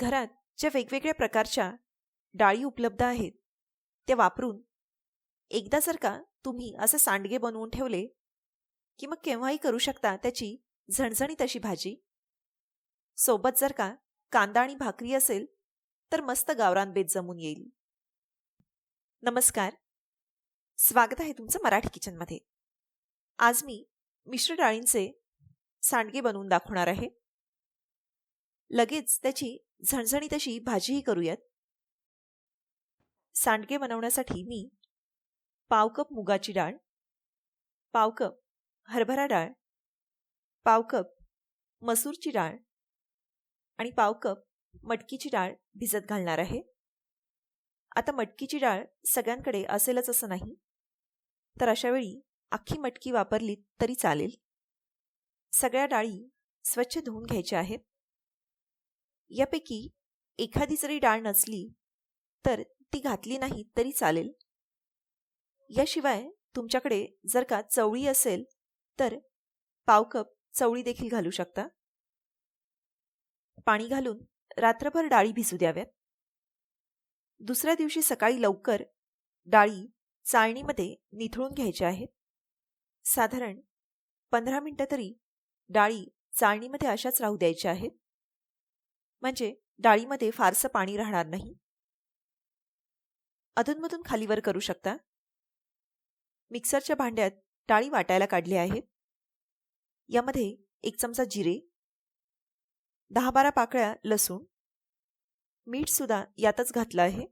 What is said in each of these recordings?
घरात ज्या वेगवेगळ्या प्रकारच्या डाळी उपलब्ध आहेत त्या वापरून एकदा जर का तुम्ही असे सांडगे बनवून ठेवले की मग केव्हाही करू शकता त्याची झणझणीत अशी भाजी. सोबत जर का कांदा आणि भाकरी असेल तर मस्त गावरान बेत जमून येईल. नमस्कार. स्वागत आहे तुमचं मराठी किचनमध्ये. आज मी मिश्र डाळींचे सांडगे बनवून दाखवणार आहे. लगेच त्याची झणझणीत अशी भाजीही करूयात. सांडगे बनवण्यासाठी मी पाव कप मुगाची डाळ पाव कप हरभरा डाळ पाव कप मसूरची डाळ आणि पाव कप मटकीची डाळ भिजत घालणार आहे. आता मटकीची डाळ सगळ्यांकडे असेलच असं नाही तर अशा वेळी अख्खी मटकी वापरली तरी चालेल. सगळ्या डाळी स्वच्छ धुवून घ्यायच्या आहेत. यापैकी एखादी जरी डाळ नसली तर ती घातली नाही तरी चालेल. याशिवाय तुमच्याकडे जर का चवळी असेल तर पाव कप चवळी देखील घालू शकता. पाणी घालून रात्रभर डाळी भिजू द्याव्यात. दुसऱ्या दिवशी सकाळी लवकर डाळी चाळणीमध्ये निथळून घ्यायच्या आहेत साधारण पंधरा मिनटं तरी डाळी चाळणीमध्ये अशाच राहू द्यायच्या आहेत म्हणजे डाळीमध्ये फारसं पाणी राहणार नाही? अधूनमधून खालीवर करू शकता? मिक्सरच्या भांड्यात डाळी वाटायला काढली आहेत. यामध्ये एक चमचा जिरे दहा बारा पाकळ्या लसूण मीठ सुद्धा यातच घातलं आहे.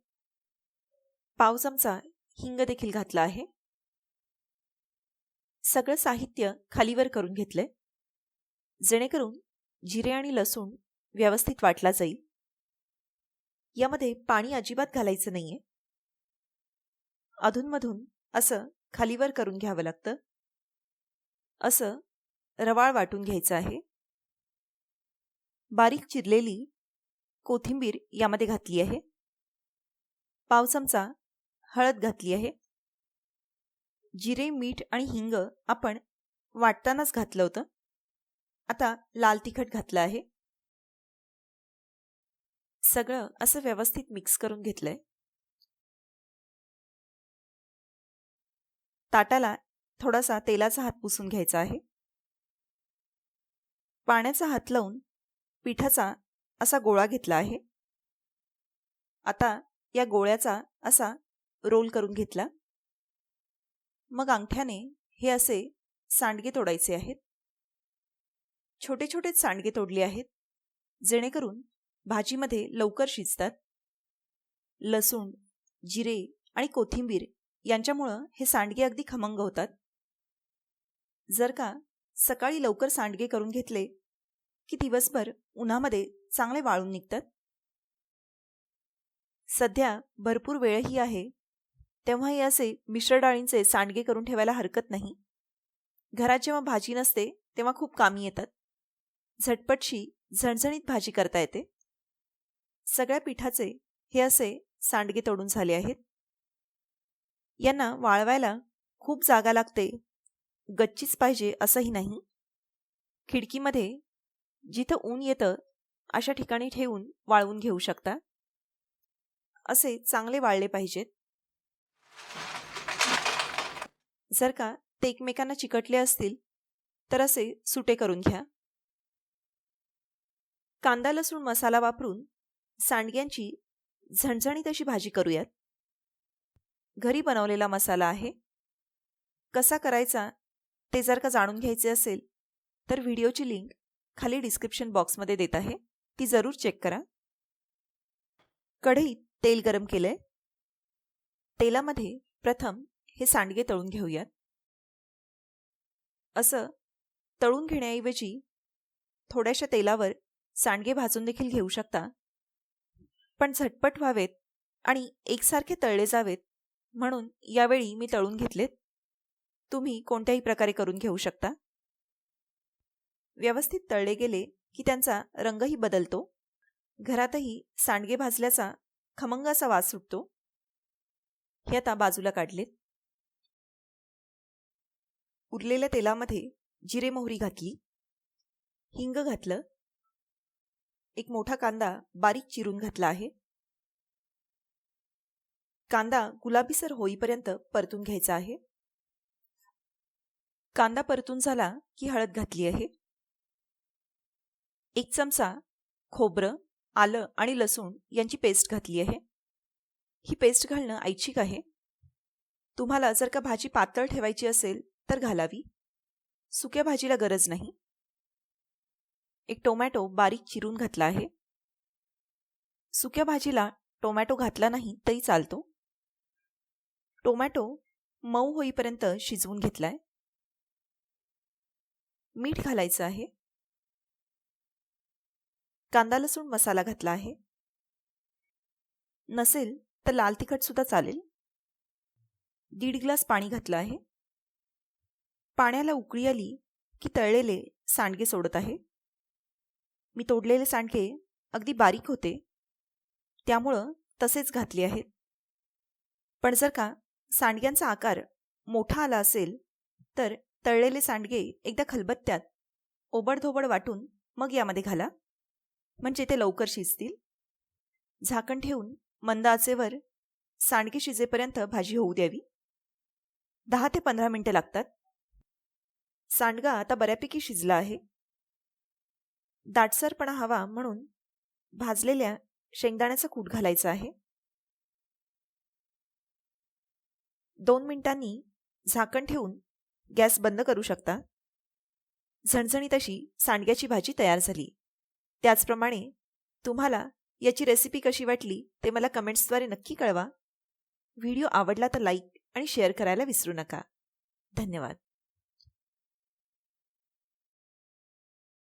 पाव चमचा हिंग देखील घातला आहे. सगळं साहित्य खालीवर करून घेतलंय. जेणेकरून जिरे आणि लसूण व्यवस्थित वाटला जाईल. यामध्ये पाणी अजिबात घालायचं नाहीये. अधूनमधून असं खालीवर करून घ्यावं लागतं. असं रवाळ वाटून घ्यायचं आहे. बारीक चिरलेली कोथिंबीर यामध्ये घातली आहे. पाव चमचा हळद घातली आहे. जिरे मीठ आणि हिंग आपण वाटतानाच घातलं होतं. आता लाल तिखट घातलं आहे. सगळं असं व्यवस्थित मिक्स करून घेतलंय. ताटाला थोडासा तेलाचा हात पुसून घ्यायचा आहे. पाण्याचा हात लावून पिठाचा असा गोळा घेतला आहे. आता या गोळ्याचा असा रोल करून घेतला. मग अंगठ्याने हे असे सांडगे तोडायचे आहेत. छोटे छोटे सांडगे तोडले आहेत. जेणेकरून भाजीमध्ये लवकर शिजतात. लसूण जिरे आणि कोथिंबीर यांच्यामुळं हे सांडगे अगदी खमंग होतात. जर का सकाळी लवकर सांडगे करून घेतले की दिवसभर उन्हामध्ये चांगले वाळून निघतात? सध्या भरपूर वेळही आहे तेव्हाही असे मिश्र डाळींचे सांडगे करून ठेवायला हरकत नाही. घरात जेव्हा भाजी नसते तेव्हा खूप कामी येतात. झटपटशी झणझणीत भाजी करता येते. सगळ्या पिठाचे हे असे सांडगे तोडून झाले आहेत. यांना वाळवायला खूप जागा लागते. गच्चीच पाहिजे असंही नाही. खिडकीमध्ये जिथं ऊन येतं अशा ठिकाणी ठेवून वाळवून घेऊ शकता. असे चांगले वाळले पाहिजेत. जर का ते एकमेकांना चिकटले असतील तर असे सुटे करून घ्या. कांदा लसूण मसाला वापरून सांडग्यांची झणझणीत अशी भाजी करूयात. घरी बनवलेला मसाला आहे. कसा करायचा ते जर का जाणून घ्यायचे असेल तर व्हिडिओची लिंक खाली डिस्क्रिप्शन बॉक्समध्ये देत आहे. ती जरूर चेक करा. कढईत तेल गरम केलंय. तेलामध्ये प्रथम हे सांडगे तळून घेऊयात. असं तळून घेण्याऐवजी थोड्याशा तेलावर सांडगे भाजून देखील घेऊ शकता. पण झटपट व्हावेत आणि एकसारखे तळले जावेत म्हणून यावेळी मी तळून घेतलेत. तुम्ही कोणत्याही प्रकारे करून घेऊ शकता. व्यवस्थित तळले गेले की त्यांचा रंगही बदलतो. घरातही सांडगे भाजल्याचा खमंग असा वास सुटतो. हे आता बाजूला काढलेत. उरलेल्या तेलामध्ये जिरे मोहरी घातली. हिंग घातलं. एक मोठा कांदा बारीक चिरून घातला आहे. कांदा गुलाबीसर होईपर्यंत परतून घ्यायचा आहे. कांदा परतून झाला की हळद घातली आहे. एक चमचा खोबरं आलं आणि लसूण यांची पेस्ट घातली आहे. ही पेस्ट घालणं ऐच्छिक आहे. तुम्हाला जर का भाजी पातळ ठेवायची असेल तर घालावी. सुक्या भाजीला गरज नाही. एक टोमॅटो बारीक चिरून घातला आहे. सुक्या भाजीला टोमॅटो घातला नाही तरी चालतो. टोमॅटो मऊ होईपर्यंत शिजवून घेतलाय. मीठ घालायचं आहे. कांदा लसूण मसाला घातला आहे. नसेल तर लाल तिखट सुद्धा चालेल. दीड ग्लास पाणी घातलं आहे. पाण्याला उकळी आली की तळलेले सांडगे सोडत आहे. मी तोडलेले सांडगे अगदी बारीक होते. त्यामुळं तसेच घातले आहेत. पण जर का सांडग्यांचा आकार मोठा आला असेल तर तळलेले सांडगे एकदा खलबत्त्यात ओबडधोबड वाटून मग यामध्ये घाला. म्हणजे ते लवकर शिजतील. झाकण ठेवून मंद आचेवर सांडगे शिजेपर्यंत भाजी होऊ द्यावी. दहा ते पंधरा मिनिटं लागतात. सांडगा आता बऱ्यापैकी शिजला आहे. दाटसरपणा हवा म्हणून भाजलेल्या शेंगदाण्याचा कूट घालायचा आहे. दोन मिनिटांनी झाकण ठेवून गॅस बंद करू शकता. झणझणीत अशी सांडग्याची भाजी तयार झाली. त्याचप्रमाणे तुम्हाला याची रेसिपी कशी वाटली ते मला कमेंट्सद्वारे नक्की कळवा. व्हिडिओ आवडला तर लाईक आणि शेअर करायला विसरू नका. धन्यवाद.